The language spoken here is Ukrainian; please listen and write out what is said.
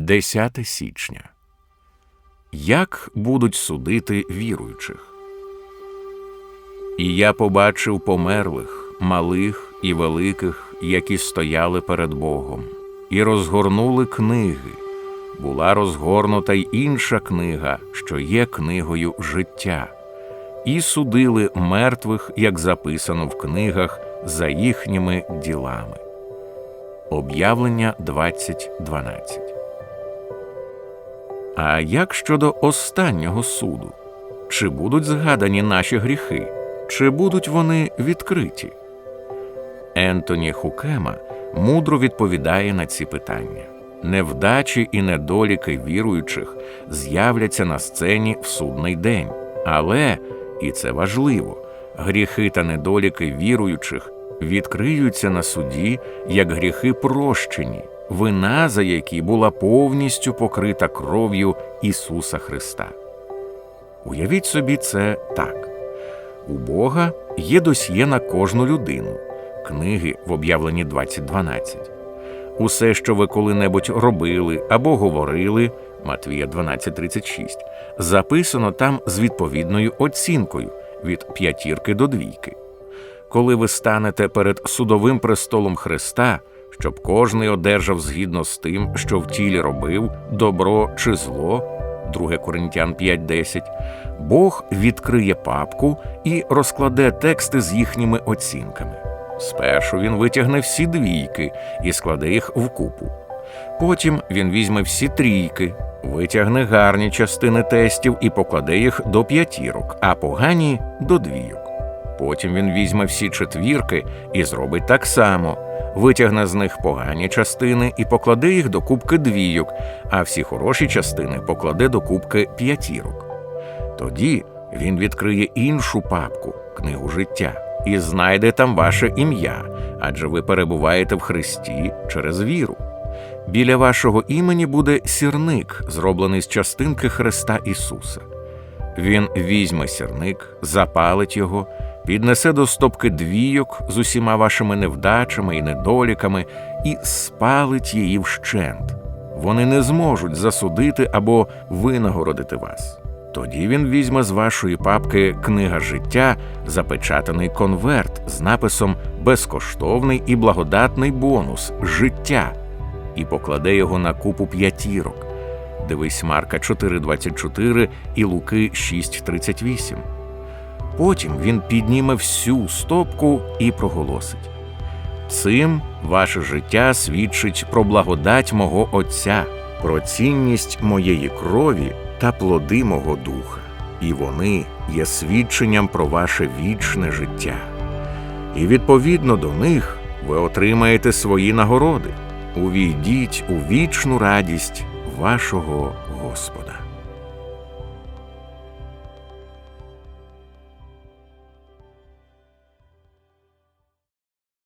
10 січня. Як будуть судити віруючих? І я побачив померлих, малих і великих, які стояли перед Богом, і розгорнули книги. Була розгорнута й інша книга, що є книгою життя, і судили мертвих, як записано в книгах, за їхніми ділами. Об'явлення 20.12 А як щодо останнього суду? Чи будуть згадані наші гріхи, чи будуть вони відкриті? Ентоні Хукема мудро відповідає на ці питання. Невдачі і недоліки віруючих з'являться на сцені в судний день, але, і це важливо, гріхи та недоліки віруючих відкриються на суді як гріхи прощені, вина за які була повністю покрита кров'ю Ісуса Христа. Уявіть собі це так: у Бога є досьє на кожну людину, книги в об'явленні 2012. Усе, що ви коли-небудь робили або говорили, Матвія 12.36, записано там з відповідною оцінкою від п'ятірки до двійки. Коли ви станете перед судовим престолом Христа, щоб кожний одержав згідно з тим, що в тілі робив, добро чи зло, 2 Коринтян 5.10, Бог відкриє папку і розкладе тексти з їхніми оцінками. Спершу він витягне всі двійки і складе їх вкупу. Потім він візьме всі трійки, витягне гарні частини тестів і покладе їх до п'ятірок, а погані до двійок. Потім він візьме всі четвірки і зробить так само, витягне з них погані частини і покладе їх до кубки двійок, а всі хороші частини покладе до кубки п'ятірок. Тоді він відкриє іншу папку книгу життя і знайде там ваше ім'я, адже ви перебуваєте в Христі через віру. Біля вашого імені буде сірник, зроблений з частинки Христа Ісуса. Він візьме сірник, запалить його, піднесе до стопки двійок з усіма вашими невдачами і недоліками і спалить її вщент. Вони не зможуть засудити або винагородити вас. Тоді він візьме з вашої папки книга життя, запечатаний конверт з написом Безкоштовний і благодатний бонус життя і покладе його на купу п'ятірок. Дивись Марка 4.24 і Луки 6.38. Потім він підніме всю стопку і проголосить. Цим ваше життя свідчить про благодать мого Отця, про цінність моєї крові та плоди мого духа, і вони є свідченням про ваше вічне життя. І відповідно до них ви отримаєте свої нагороди. Увійдіть у вічну радість вашого Господа.